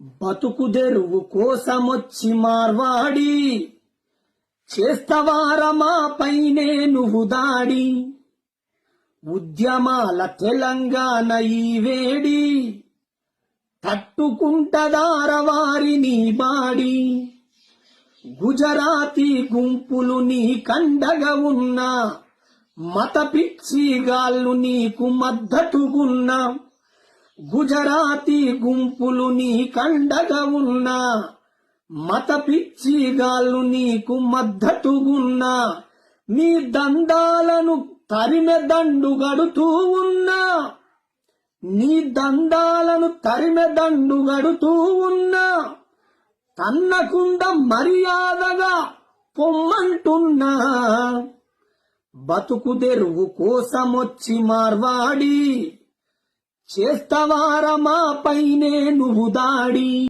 బతుకుదెరువు కోసమొచ్చి మార్వాడి. చేస్తవారమా పైనే నువ్వు దాడి. ఉద్యమాల తెలంగాణ ఈ వేడి. తట్టుకుంటదారవారి నీ బాడి. గుజరాతీ గుంపులు నీ కండగా ఉన్నా. మత పిచ్చిగాళ్ళు నీకు మద్దతుగున్నా. గుజరాతీ గుంపులు నీ కండగా ఉన్నా మత పిచ్చిగాళ్ళు నీకు మద్దతుగున్నా నీ దందాలను తరిమె దండు గడుతూ ఉన్నా నీ దందాలను తరిమె దండు గడుతూ ఉన్నా తన్నకుండ మర్యాదగా పొమ్మంటున్నా. బతుకుదెరువు కోసమొచ్చి మార్వాడి చేస్తవారమా పైనే నువ్వు దాడి?